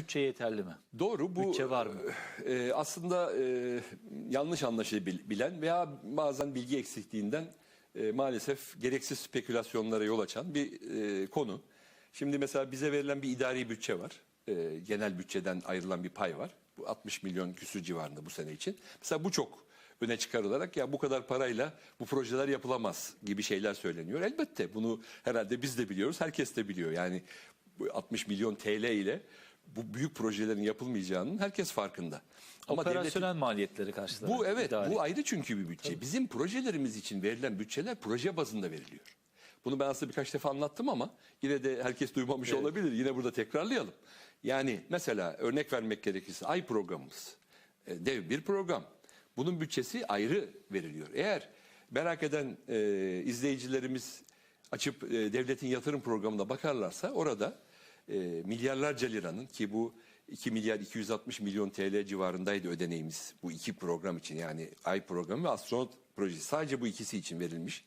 Bütçe yeterli mi? Doğru bu Bütçe var mı? e, aslında e, yanlış anlaşılabilen veya bazen bilgi eksikliğinden e, maalesef gereksiz spekülasyonlara yol açan bir e, konu. Şimdi mesela bize verilen bir idari bütçe var. E, genel bütçeden ayrılan bir pay var. Bu 60 milyon küsür civarında bu sene için. Mesela bu çok öne çıkarılarak ya bu kadar parayla bu projeler yapılamaz gibi şeyler söyleniyor. Elbette bunu herhalde biz de biliyoruz, herkes de biliyor. Yani bu 60 milyon TL ile bu büyük projelerin yapılmayacağının herkes farkında. Ama devletin- Operasyonel maliyetleri karşılar. bu evet idari. bu ayrı çünkü bir bütçe. Bizim projelerimiz için verilen bütçeler proje bazında veriliyor. Bunu ben aslında birkaç defa anlattım ama yine de herkes duymamış olabilir. Yine burada tekrarlayalım. Yani mesela örnek vermek gerekirse ay programımız e, dev bir program. Bunun bütçesi ayrı veriliyor. Eğer merak eden e, izleyicilerimiz açıp e, devletin yatırım programına bakarlarsa orada e, milyarlarca liranın ki bu 2 milyar 260 milyon TL civarındaydı ödeneğimiz bu iki program için yani ay programı ve astronot projesi sadece bu ikisi için verilmiş.